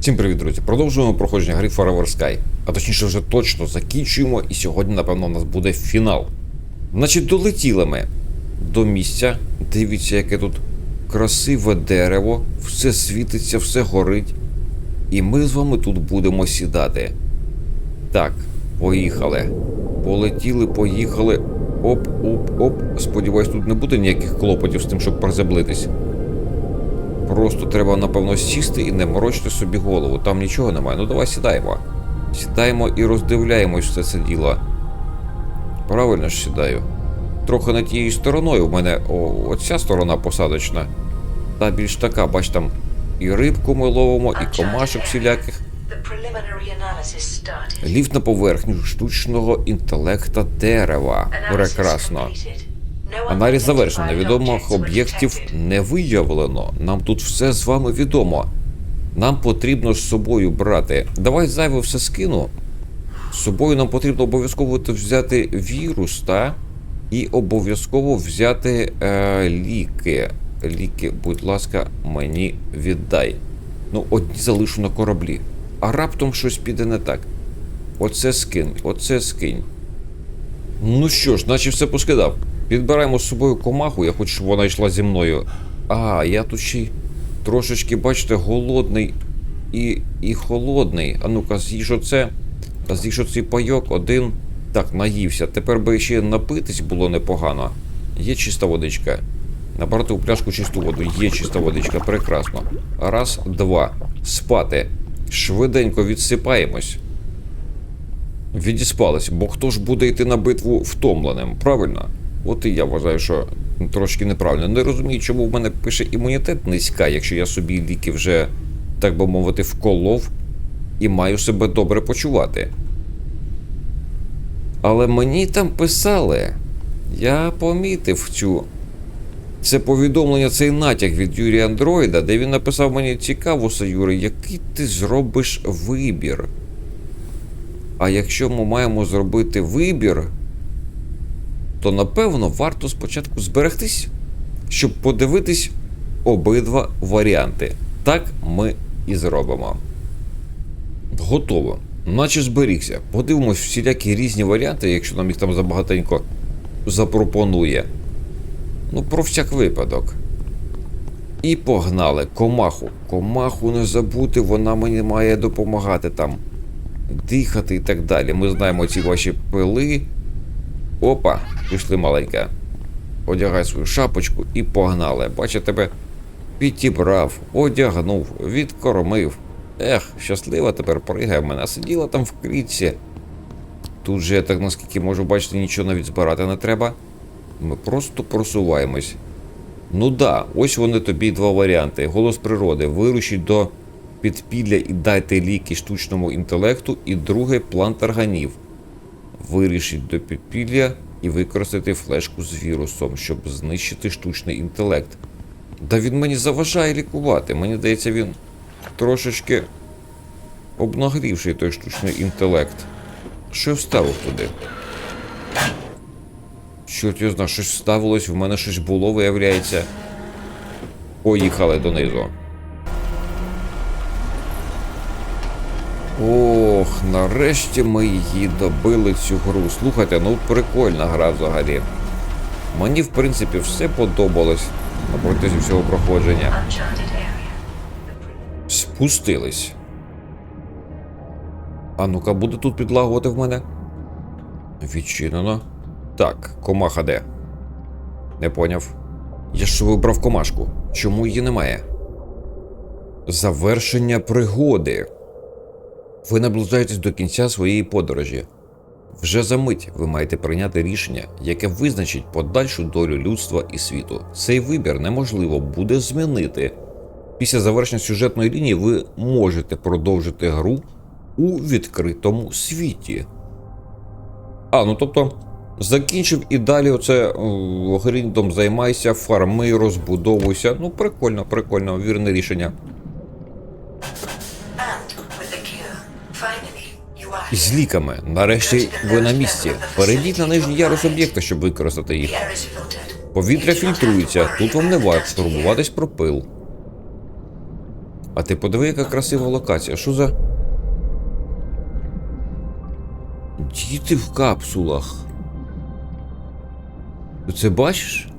Всім привіт, друзі! Продовжуємо проходження гри Forever Sky. А точніше, вже точно закінчуємо, і сьогодні, напевно, у нас буде фінал. Значить, долетіли ми до місця. Дивіться, яке тут красиве дерево, все світиться, все горить. І ми з вами тут будемо сідати. Так, поїхали. Полетіли, поїхали. Оп, оп, оп. Сподіваюсь, тут не буде ніяких клопотів з тим, щоб приземлитись. Просто треба, напевно, сісти і не морочити собі голову. Там нічого немає. Ну давай сідаємо. Сідаємо і роздивляємось все це діло. Правильно ж сідаю. Трохи не тією стороною. У мене о, оця сторона посадочна. Та більш така, бач там і рибку ми ловимо, і комашок всіляких. Ліфт на поверхню штучного інтелекта дерева. Прекрасно. Аналіз завершено. Невідомих об'єктів не виявлено. Нам тут все з вами відомо. Нам потрібно з собою брати. Давай зайве все скину. З собою нам потрібно обов'язково взяти вірус, та? І обов'язково взяти е, ліки. Ліки, будь ласка, мені віддай. Ну, одні залишу на кораблі. А раптом щось піде не так. Оце скинь, оце скинь. Ну що ж, наче все поскидав. Підбираємо з собою комаху, я хочу, щоб вона йшла зі мною. А, я тут ще й трошечки, бачите, голодний і, і холодний. А ну-ка, з'їж оце. З'їж оцей пайок, один. Так, наївся. Тепер би ще напитись було непогано. Є чиста водичка. Набрати у пляшку чисту воду. Є чиста водичка, прекрасно. Раз, два. Спати. Швиденько відсипаємось. Відіспались, бо хто ж буде йти на битву втомленим, правильно? От і я вважаю, що трошки неправильно. Не розумію, чому в мене пише імунітет низька, якщо я собі ліки вже, так би мовити, вколов і маю себе добре почувати. Але мені там писали, я помітив цю. Це повідомлення, цей натяк від Юрія Андроїда, де він написав мені цікаво, Юрій, який ти зробиш вибір. А якщо ми маємо зробити вибір, то напевно варто спочатку зберегтись, щоб подивитись обидва варіанти. Так ми і зробимо. Готово. Наче зберігся. Подивимось всілякі різні варіанти, якщо нам їх там забагатенько запропонує. Ну, про всяк випадок. І погнали комаху. Комаху не забути, вона мені має допомагати там дихати і так далі. Ми знаємо ці ваші пили. Опа, пішли маленька. Одягай свою шапочку і погнали. Бачу, тебе підібрав, одягнув, відкормив. Ех, щаслива тепер пригає в мене. Сиділа там в клітці. Тут же, так наскільки можу бачити, нічого навіть збирати не треба. Ми просто просуваємось. Ну да, ось вони тобі два варіанти. Голос природи. Вирушіть до підпілля і дайте ліки штучному інтелекту. І другий план тарганів. Вирішіть до підпілля і використати флешку з вірусом, щоб знищити штучний інтелект. Да він мені заважає лікувати. Мені здається, він трошечки обнагрівший той штучний інтелект. Що я вставив туди? Чорт я знаю, щось ставилось, в мене щось було, виявляється. Поїхали донизу. Ох, нарешті ми її добили цю гру. Слухайте, ну прикольна гра взагалі. Мені, в принципі, все подобалось на протязі всього проходження. Спустились. А ну-ка, буде тут підлагувати в мене? Відчинено. Так, комаха де? Не поняв. Я ж вибрав комашку. Чому її немає? Завершення пригоди. Ви наближаєтесь до кінця своєї подорожі. Вже за мить ви маєте прийняти рішення, яке визначить подальшу долю людства і світу. Цей вибір неможливо буде змінити. Після завершення сюжетної лінії ви можете продовжити гру у відкритому світі. А, ну тобто, закінчив і далі оце гріндом займайся, фарми, розбудовуйся. Ну, прикольно, прикольно, вірне рішення. З ліками. Нарешті ви на місці. Перейдіть на нижній ярус об'єкта, щоб використати їх. Повітря фільтрується, тут вам не варто турбуватись про пил. А ти подиви, яка красива локація. Що за. Діти в капсулах. Ти це бачиш?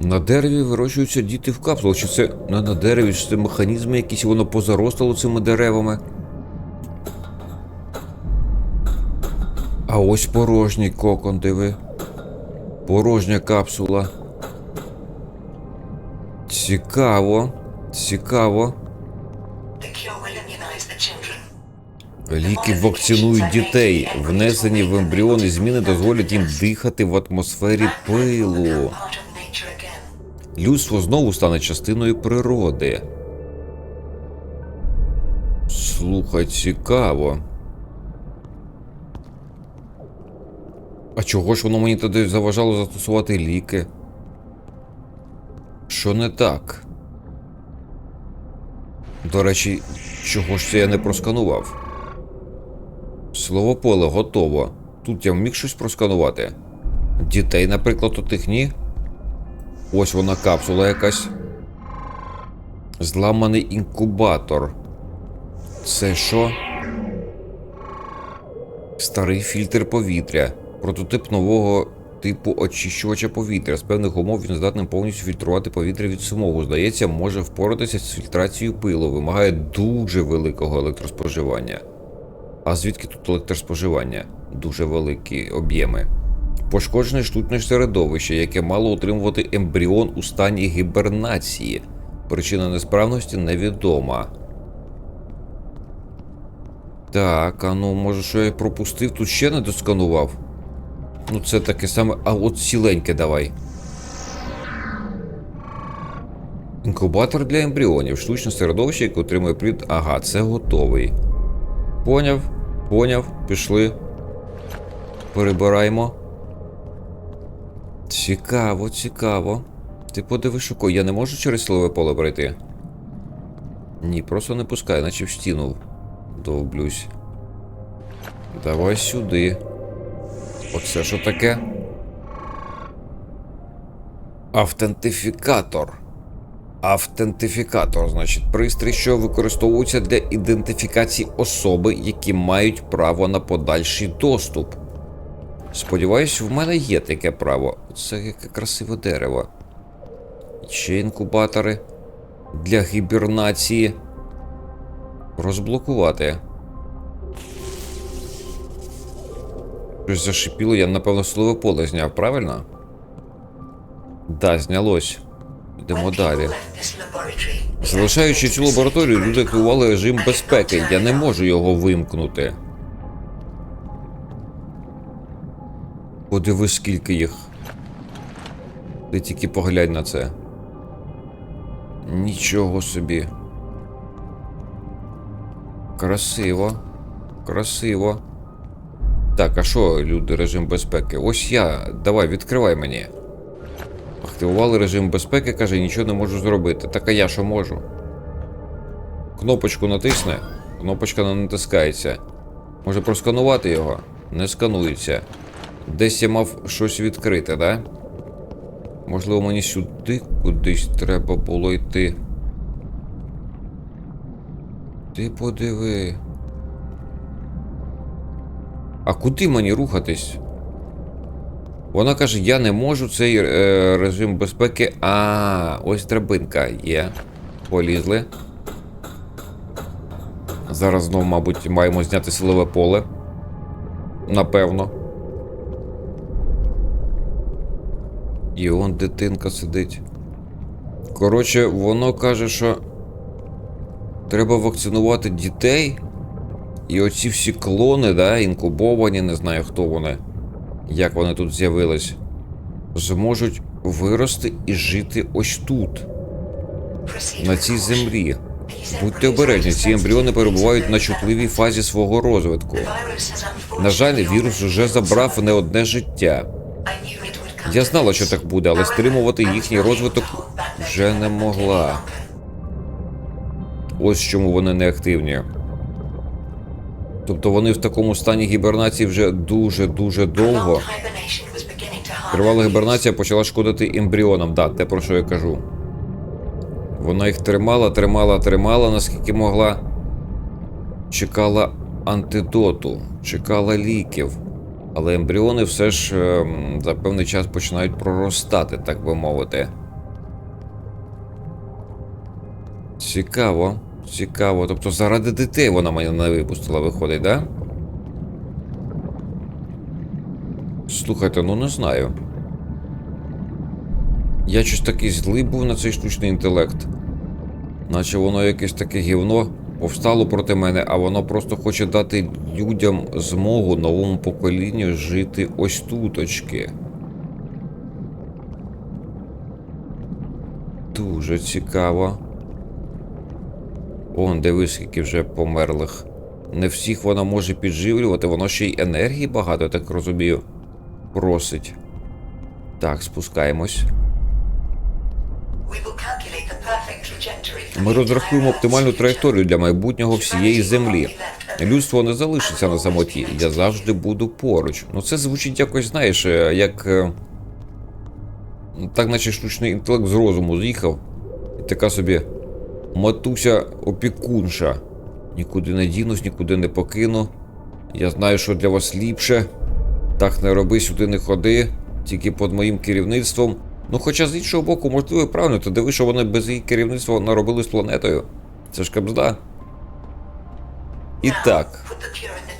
На дереві вирощуються діти в капсулах. Чи це не на дереві, чи це механізми якісь, воно позаростало цими деревами. А ось порожній кокон, диви. Порожня капсула. Цікаво. Цікаво. Ліки вакцинують дітей. Внесені в ембріони зміни дозволять їм дихати в атмосфері пилу. Людство знову стане частиною природи. Слухай, цікаво. А чого ж воно мені тоді заважало застосувати ліки? Що не так? До речі, чого ж це я не просканував? Слово поле готово. Тут я міг щось просканувати. Дітей, наприклад, у тих ні. Ось вона капсула якась. Зламаний інкубатор. Це що? Старий фільтр повітря. Прототип нового типу очищувача повітря. З певних умов він здатний повністю фільтрувати повітря від смогу. Здається, може впоратися з фільтрацією пилу. Вимагає дуже великого електроспоживання. А звідки тут електроспоживання? Дуже великі об'єми. Пошкоджене штучне середовище, яке мало утримувати ембріон у стані гібернації. Причина несправності невідома. Так, а ну, може, що я пропустив, тут ще не досканував. Ну, це таке саме. А от ціленьке давай. Інкубатор для ембріонів. Штучне середовище, яке отримує плід. Ага, це готовий. Поняв, поняв, пішли. Перебираємо. Цікаво, цікаво. Ти подиви, шуко, я не можу через силове поле пройти? Ні, просто не пускай, наче в стіну довблюсь. Давай сюди. Оце що таке? Автентифікатор. Автентифікатор, значить, пристрій, що використовується для ідентифікації особи, які мають право на подальший доступ. Сподіваюсь, в мене є таке право. Це яке красиве дерево. Ще інкубатори для гібернації. Розблокувати. Щось зашипіло, я, напевно, силове поле зняв, правильно? Да, знялось. Йдемо далі. Залишаючи цю лабораторію, люди активували режим безпеки. Я не можу його вимкнути. Подиви, скільки їх. Ти тільки поглянь на це. Нічого собі. Красиво. Красиво. Так, а що, люди, режим безпеки? Ось я. Давай, відкривай мені. Активували режим безпеки, каже, нічого не можу зробити. Так а я що можу? Кнопочку натисне, кнопочка не натискається. Може просканувати його? Не сканується. Десь я мав щось відкрити, да? Можливо, мені сюди кудись треба було йти. Ти подиви. А куди мені рухатись? Вона каже, я не можу цей е, режим безпеки. А, ось драбинка є. Полізли. Зараз знову, мабуть, маємо зняти силове поле. Напевно. І он дитинка сидить. Коротше, воно каже, що треба вакцинувати дітей. І оці всі клони, да, інкубовані, не знаю хто вони, як вони тут з'явились, зможуть вирости і жити ось тут, на цій землі. Будьте обережні, ці ембріони перебувають на чутливій фазі свого розвитку. На жаль, вірус вже забрав не одне життя. Я знала, що так буде, але стримувати їхній розвиток вже не могла. Ось чому вони не активні. Тобто вони в такому стані гібернації вже дуже-дуже довго. Тривала гібернація почала шкодити ембріонам. Да, те про що я кажу. Вона їх тримала, тримала, тримала, наскільки могла. Чекала антидоту, чекала ліків. Але ембріони все ж ем, за певний час починають проростати, так би мовити. Цікаво, цікаво. Тобто заради дітей вона мене не випустила, виходить, да? Слухайте, ну не знаю. Я щось такий злий був на цей штучний інтелект. Наче воно якесь таке гівно повстало проти мене, а воно просто хоче дати людям змогу новому поколінню жити ось туточки. Дуже цікаво. Он, дивись, скільки вже померлих. Не всіх вона може підживлювати, воно ще й енергії багато, я так розумію. Просить. Так, спускаємось. Ми розрахуємо оптимальну траєкторію для майбутнього всієї землі. Людство не залишиться на самоті. Я завжди буду поруч. Ну це звучить якось, знаєш, е, як. е, Так, наче штучний інтелект з розуму з'їхав. І така собі матуся опікунша. Нікуди не дінусь, нікуди не покину. Я знаю, що для вас ліпше. Так не роби, сюди не ходи, тільки під моїм керівництвом. Ну, хоча з іншого боку, можливо, і правильно, ти диви, що вони без її керівництва наробили з планетою. Це ж кабзда. І так,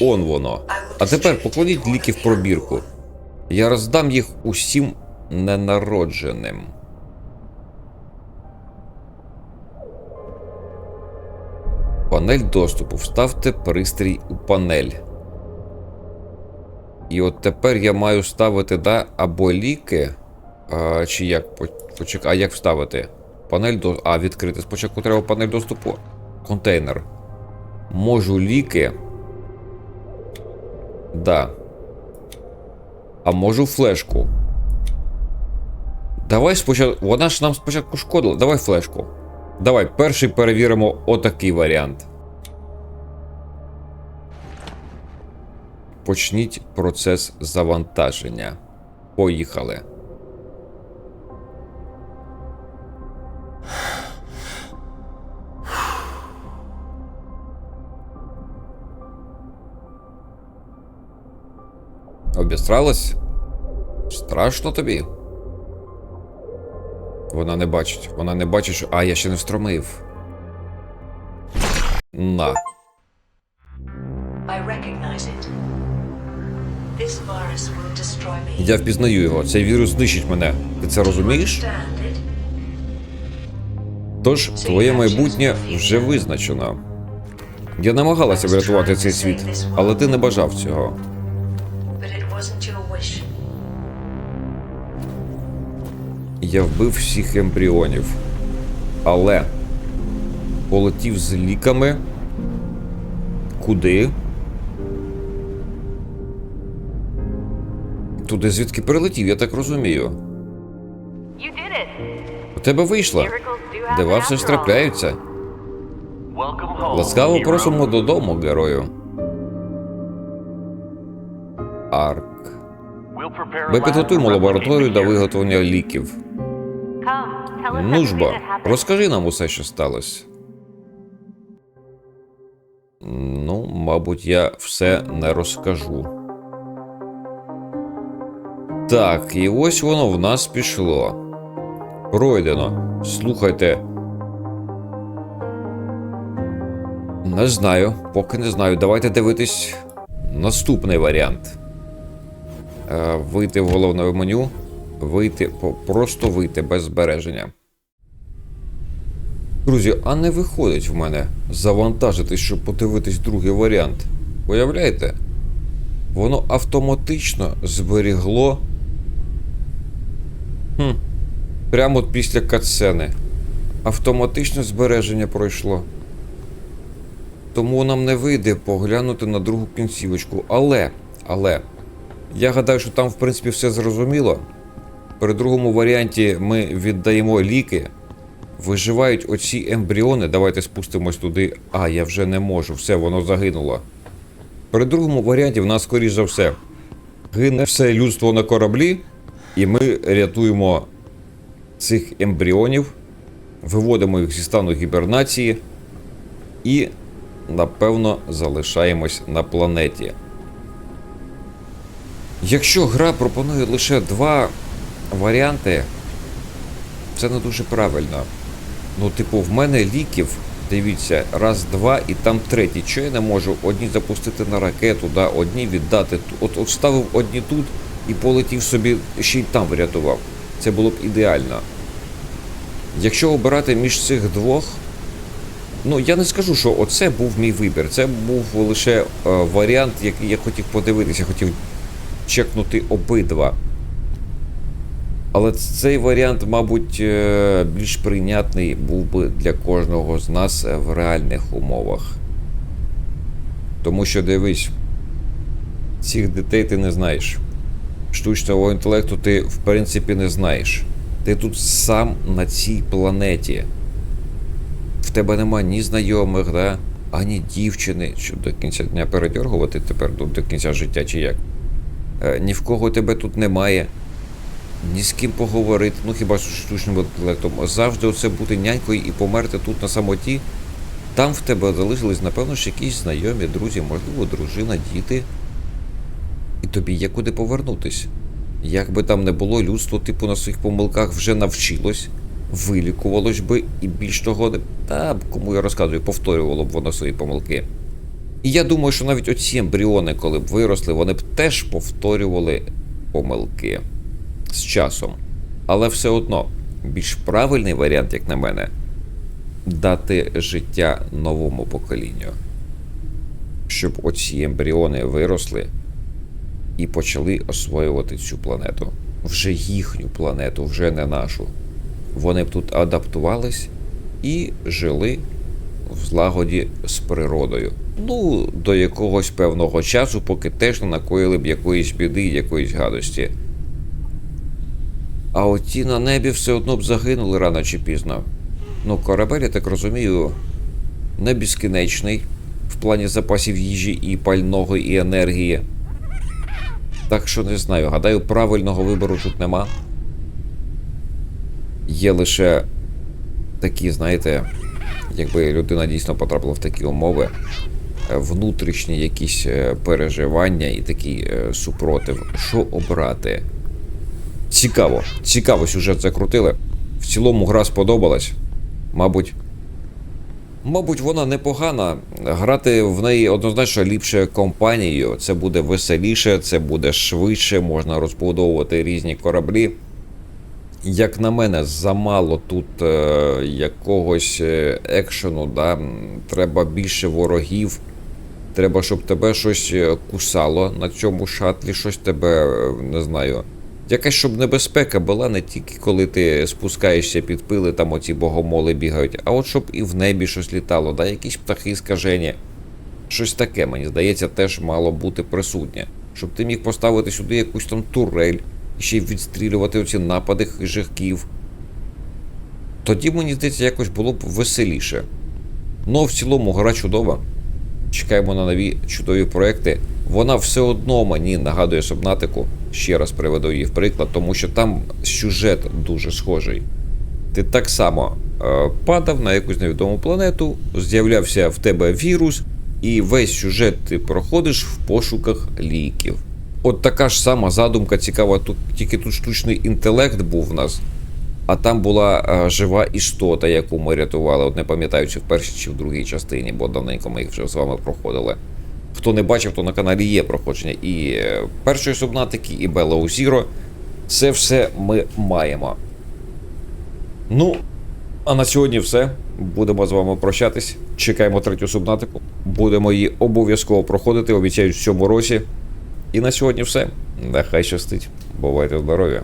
он воно. А тепер покладіть ліки в пробірку. Я роздам їх усім ненародженим. Панель доступу. Вставте пристрій у панель. І от тепер я маю ставити да, або ліки. А, чи як? По- Почекай, а як вставити? Панель до. А, відкрити. Спочатку треба панель доступу. Контейнер. Можу ліки. Да. А можу флешку. Давай спочатку. Вона ж нам спочатку шкодила. Давай флешку. Давай, перший перевіримо отакий варіант. Почніть процес завантаження. Поїхали. Обістралась? Страшно тобі? Вона не бачить. Вона не бачить, що. А, я ще не встромив. На. Я впізнаю його. Цей вірус знищить мене. Ти це розумієш? Тож, твоє майбутнє вже визначено. Я намагалася врятувати цей світ, але ти не бажав цього. Я вбив всіх ембріонів. Але полетів з ліками. Куди? Туди звідки прилетів, я так розумію. У тебе вийшло. Дива все ж трапляються. Ласкаво просимо додому, герою. Арк. Ми підготуємо лабораторію для виготовлення ліків. Ну розкажи нам усе, що сталося. Ну, мабуть, я все не розкажу. Так, і ось воно в нас пішло. Пройдено. Слухайте. Не знаю, поки не знаю. Давайте дивитись наступний варіант. Е, вийти в головне меню. Вийти, просто вийти без збереження. Друзі, а не виходить в мене завантажити, щоб подивитись другий варіант. Уявляєте? Воно автоматично зберігло. Хм. Прямо після катсцени. Автоматичне збереження пройшло. Тому нам не вийде поглянути на другу кінцівочку. Але, але, я гадаю, що там, в принципі, все зрозуміло. При другому варіанті ми віддаємо ліки. Виживають оці ембріони. Давайте спустимось туди. А, я вже не можу, все, воно загинуло. При другому варіанті в нас, скоріш за все, гине все людство на кораблі, і ми рятуємо цих ембріонів, виводимо їх зі стану гібернації і, напевно, залишаємось на планеті. Якщо гра пропонує лише два варіанти, це не дуже правильно. Ну, типу, в мене ліків, дивіться, раз, два і там третій. Чого я не можу одні запустити на ракету, да, одні віддати. От, от вставив одні тут і полетів собі, ще й там врятував. Це було б ідеально. Якщо обирати між цих двох, ну я не скажу, що оце був мій вибір. Це був лише е, варіант, який я хотів подивитися, хотів чекнути обидва. Але цей варіант, мабуть, е, більш прийнятний був би для кожного з нас е, в реальних умовах. Тому що дивись, цих дітей ти не знаєш. Штучного інтелекту ти, в принципі, не знаєш. Ти тут сам на цій планеті. В тебе нема ні знайомих, да? ані дівчини, щоб до кінця дня передергувати тепер до, кінця життя чи як. Е, ні в кого тебе тут немає ні з ким поговорити, ну хіба що штучним інтелектом. Завжди оце бути нянькою і померти тут на самоті. Там в тебе залишились, напевно, ж якісь знайомі, друзі, можливо, дружина, діти. І тобі є куди повернутись. Як би там не було, людство, типу, на своїх помилках вже навчилось, вилікувалось би, і більш того, та кому я розказую, повторювало б воно свої помилки. І я думаю, що навіть оці ембріони, коли б виросли, вони б теж повторювали помилки з часом. Але все одно, більш правильний варіант, як на мене, дати життя новому поколінню. Щоб оці ембріони виросли і почали освоювати цю планету. Вже їхню планету, вже не нашу. Вони б тут адаптувались і жили в злагоді з природою. Ну, до якогось певного часу, поки теж не накоїли б якоїсь біди, якоїсь гадості. А оті на небі все одно б загинули рано чи пізно. Ну, корабель, я так розумію, не безкінечний в плані запасів їжі і пального, і енергії. Так що не знаю, гадаю, правильного вибору тут нема. Є лише такі, знаєте, якби людина дійсно потрапила в такі умови, е, внутрішні якісь е, переживання і такий е, супротив. Що обрати? Цікаво, цікаво сюжет закрутили. В цілому гра сподобалась. Мабуть. Мабуть, вона непогана. Грати в неї однозначно ліпше компанією. Це буде веселіше, це буде швидше, можна розбудовувати різні кораблі. Як на мене, замало тут е, якогось е, екшену, да? треба більше ворогів. Треба, щоб тебе щось е, кусало на цьому шатлі, щось тебе, е, не знаю. Якась щоб небезпека була не тільки коли ти спускаєшся під пили, там оці богомоли бігають, а от щоб і в небі щось літало, да, якісь птахи скажені. Щось таке, мені здається, теж мало бути присутнє. Щоб ти міг поставити сюди якусь там турель і ще й відстрілювати оці напади хижаків. Тоді, мені здається, якось було б веселіше. Ну, в цілому, гра чудова. Чекаємо на нові чудові проекти. Вона все одно мені нагадує Субнатику. Ще раз приведу її в приклад, тому що там сюжет дуже схожий. Ти так само е, падав на якусь невідому планету, з'являвся в тебе вірус, і весь сюжет ти проходиш в пошуках ліків. От така ж сама задумка цікава, тут тільки тут штучний інтелект був в нас, а там була е, жива істота, яку ми рятували. От не пам'ятаю, чи в першій, чи в другій частині, бо давненько ми їх вже з вами проходили. Хто не бачив, то на каналі є проходження і е, першої субнатики, і Белла Zero. Це все ми маємо. Ну, а на сьогодні все. Будемо з вами прощатись. Чекаємо третю субнатику. Будемо її обов'язково проходити, обіцяють в цьому році. І на сьогодні все. Нехай щастить. Бувайте здорові!